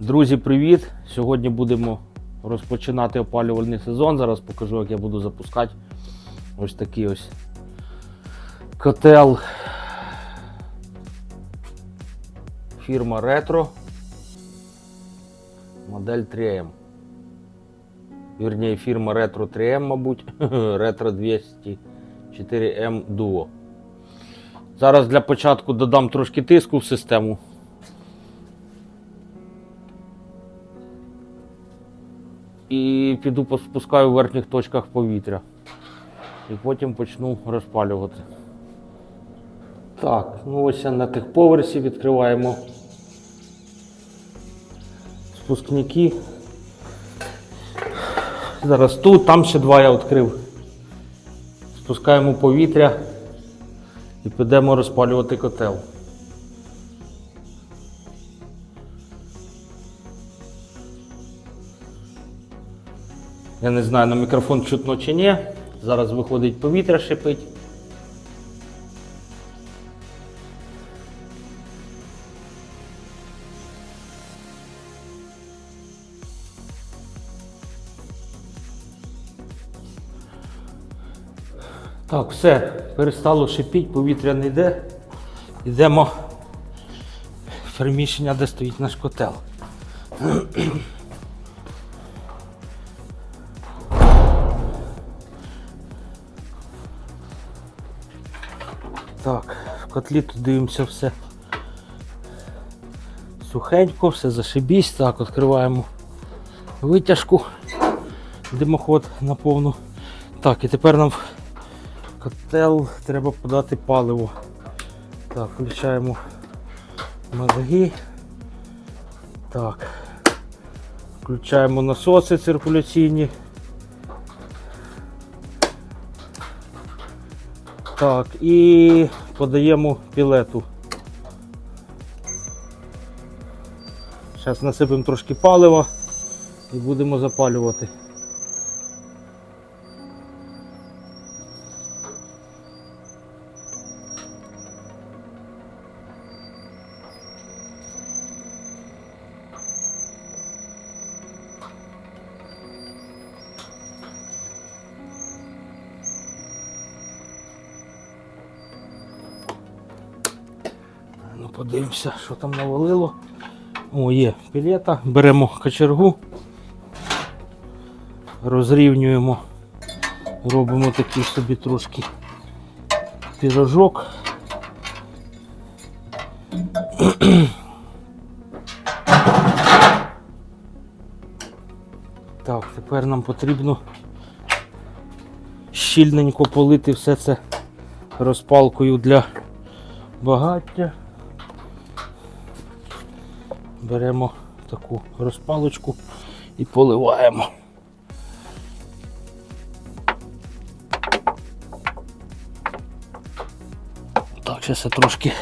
Друзі, привіт! Сьогодні будемо розпочинати опалювальний сезон. Зараз покажу, як я буду запускати ось такий ось котел. Фірма Retro. Модель 3M. Вірніше, фірма Retro 3M, мабуть. Retro 204M Duo. Зараз для початку додам трошки тиску в систему. І піду поспускаю в верхніх точках повітря. І потім почну розпалювати. Так, ну ось я на тих поверсі відкриваємо спускники. Зараз тут, там ще два я відкрив. Спускаємо повітря і підемо розпалювати котел. Я не знаю, на мікрофон чутно чи ні. Зараз виходить повітря шипить. Так, все, перестало шипіть, повітря не йде. Йдемо в приміщення, де стоїть наш котел. Так, в котлі тут дивимося все сухенько, все зашибісь. Так, відкриваємо витяжку, димоход на повну. Так, і тепер нам в котел треба подати паливо. Так, включаємо мозги. Так. Включаємо насоси циркуляційні. Так, і подаємо пілету. Зараз насипемо трошки палива і будемо запалювати. Подивимося, що там навалило. О, є пілета. Беремо кочергу, розрівнюємо, робимо такий собі трошки пірожок. Так, тепер нам потрібно щільненько полити все це розпалкою для багаття. Беремо таку розпалочку і поливаємо. Так, зараз я трошки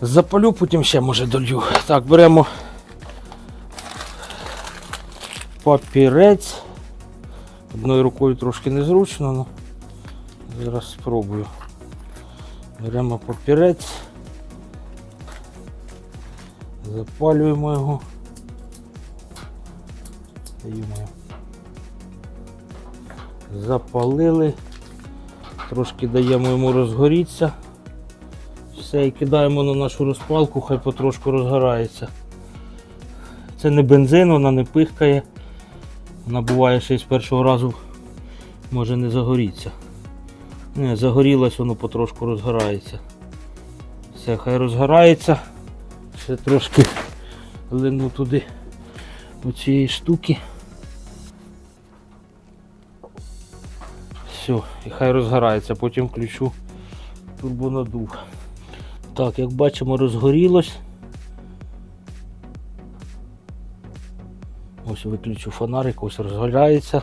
запалю, потім ще може долью. Так, беремо папірець. Одною рукою трошки незручно, але зараз спробую. Беремо папірець, запалюємо його. Даємо. Запалили, трошки даємо йому розгорітися. Все, і кидаємо на нашу розпалку, хай потрошку розгорається. Це не бензин, вона не пихкає. Вона буває ще й з першого разу може не загоріться. Не, загорілось, воно потрошку розгорається. Все, хай розгорається. Ще трошки лину туди оцієї штуки. Все, і хай розгорається, потім включу турбонадув. Так, як бачимо, розгорілось. Ось виключу фонарик, ось розгорається.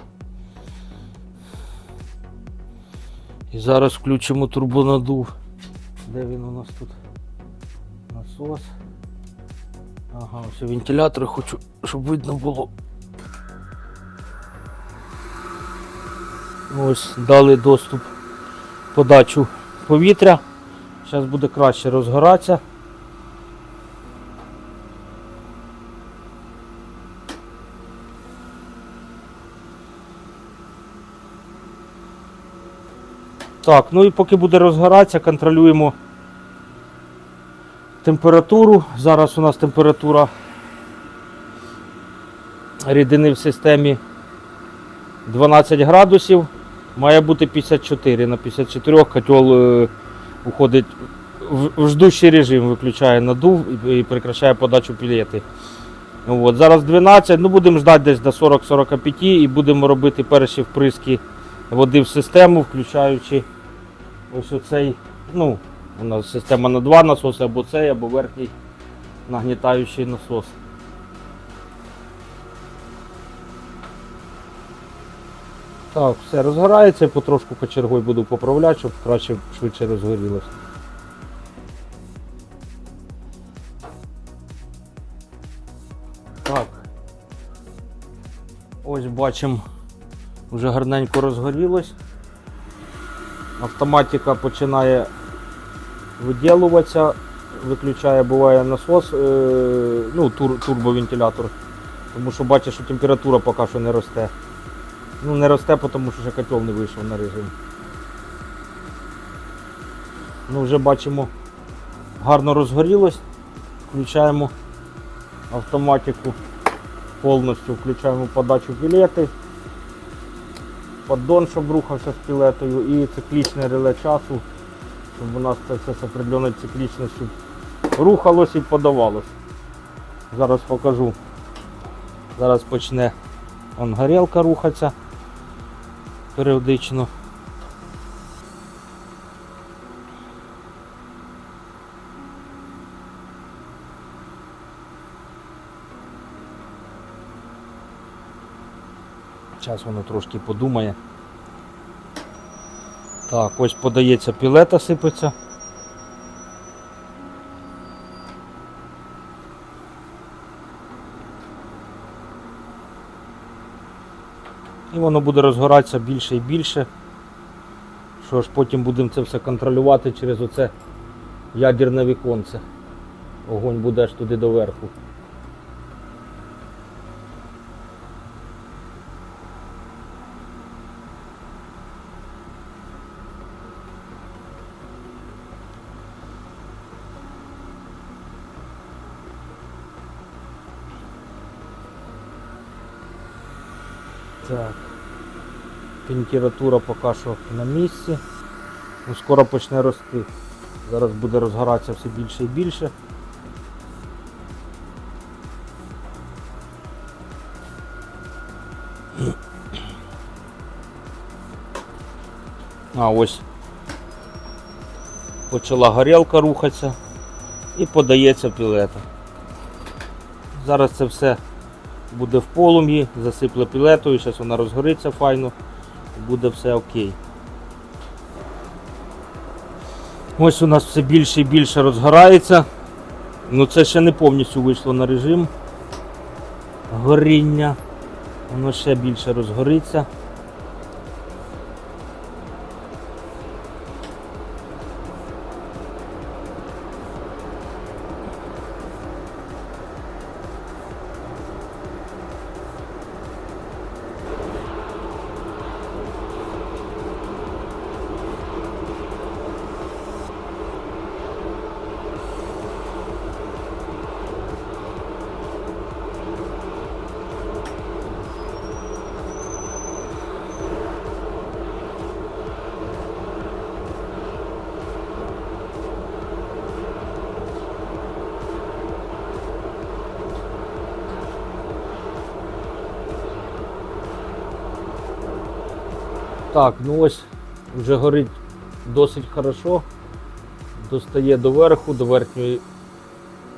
І зараз включимо турбонадув. Де він у нас тут? Насос. Ага, все, вентилятори хочу, щоб видно було. Ось, дали доступ подачу повітря. Зараз буде краще розгоратися. Так, ну і поки буде розгоратися, контролюємо температуру. Зараз у нас температура рідини в системі 12 градусів. Має бути 54. На 54 котел е, уходить в, ждущий режим, виключає надув і, прекращає подачу пілети. От, зараз 12, ну будемо ждати десь до 40-45 і будемо робити перші вприски води в систему, включаючи ось оцей, ну, у нас система на два насоси, або цей, або верхній нагнітаючий насос. Так, все розгорається, потрошку кочергою буду поправляти, щоб краще швидше розгорілося. Так. Ось бачимо, вже гарненько розгорілось. Автоматика починає виділуватися, виключає, буває насос, е, ну, тур, турбовентилятор. Тому що бачиш, що температура поки що не росте. Ну не росте, тому що ще котел не вийшов на режим. Ну вже бачимо, гарно розгорілось. Включаємо автоматику повністю, включаємо подачу пілети, поддон, щоб рухався з пілетою і циклічне реле часу, щоб у нас це все з определеною циклічністю рухалось і подавалось. Зараз покажу. Зараз почне он горілка рухатися періодично. Зараз воно трошки подумає. Так, ось подається пілета, сипеться. І воно буде розгоратися більше і більше. Що ж потім будемо це все контролювати через оце ядерне віконце. Огонь буде аж туди доверху. Так. Температура поки що на місці. Ну, скоро почне рости. Зараз буде розгоратися все більше і більше. А ось почала горілка рухатися і подається пілета. Зараз це все буде в полум'ї, засипле пілетою, зараз вона розгориться файно, буде все окей. Ось у нас все більше і більше розгорається. Ну це ще не повністю вийшло на режим горіння. Воно ще більше розгориться. Так, ну ось вже горить досить хорошо. Достає до верху, до верхньої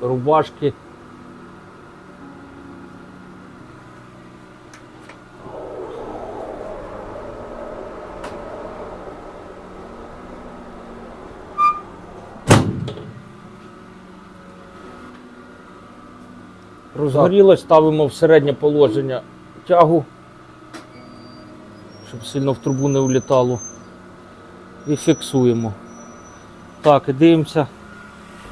рубашки. Розгорілось, ставимо в середнє положення тягу, щоб сильно в трубу не улітало. І фіксуємо. Так, і дивимося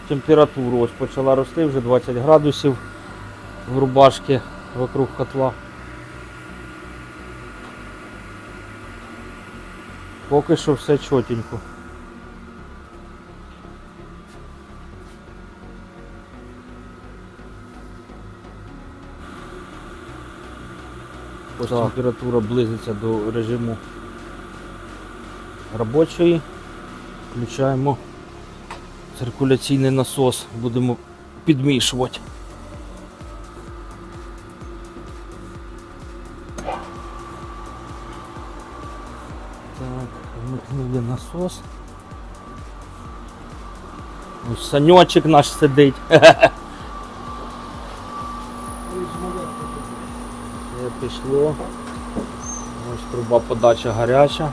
температуру. Ось почала рости вже 20 градусів в рубашки вокруг котла. Поки що все чотенько. Ось температура близиться до режиму робочої. Включаємо циркуляційний насос, будемо підмішувати. Так, вмикнули насос. Ось саньочок наш сидить. пішло. Ось труба подача гаряча.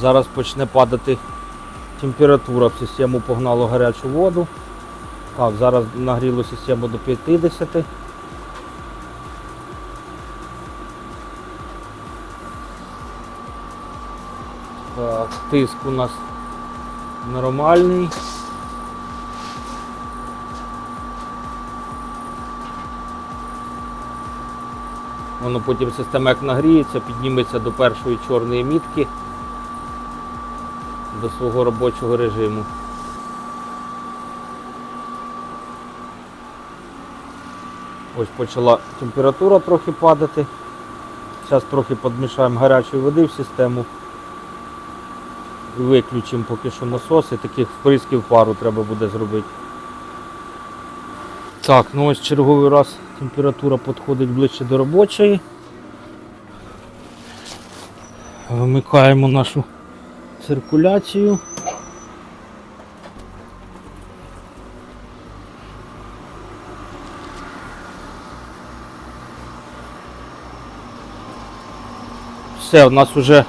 Зараз почне падати температура в систему погнало гарячу воду. Так, зараз нагріло систему до 50. Так, тиск у нас нормальний. Воно потім система як нагріється, підніметься до першої чорної мітки до свого робочого режиму. Ось почала температура трохи падати. Зараз трохи підмішаємо гарячої води в систему. І виключимо поки що насоси, таких вприсків пару треба буде зробити. Так, ну ось черговий раз температура підходить ближче до робочої. Вимикаємо нашу циркуляцію. Все, у нас вже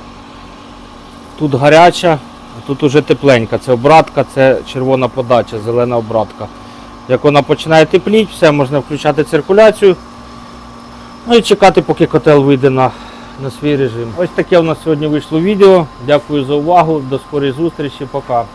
тут гаряча, а тут уже тепленька. Це обратка, це червона подача, зелена обратка. Як вона починає тепліти, все, можна включати циркуляцію. Ну і чекати, поки котел вийде на, на свій режим. Ось таке у нас сьогодні вийшло відео. Дякую за увагу. До скорої зустрічі. Пока.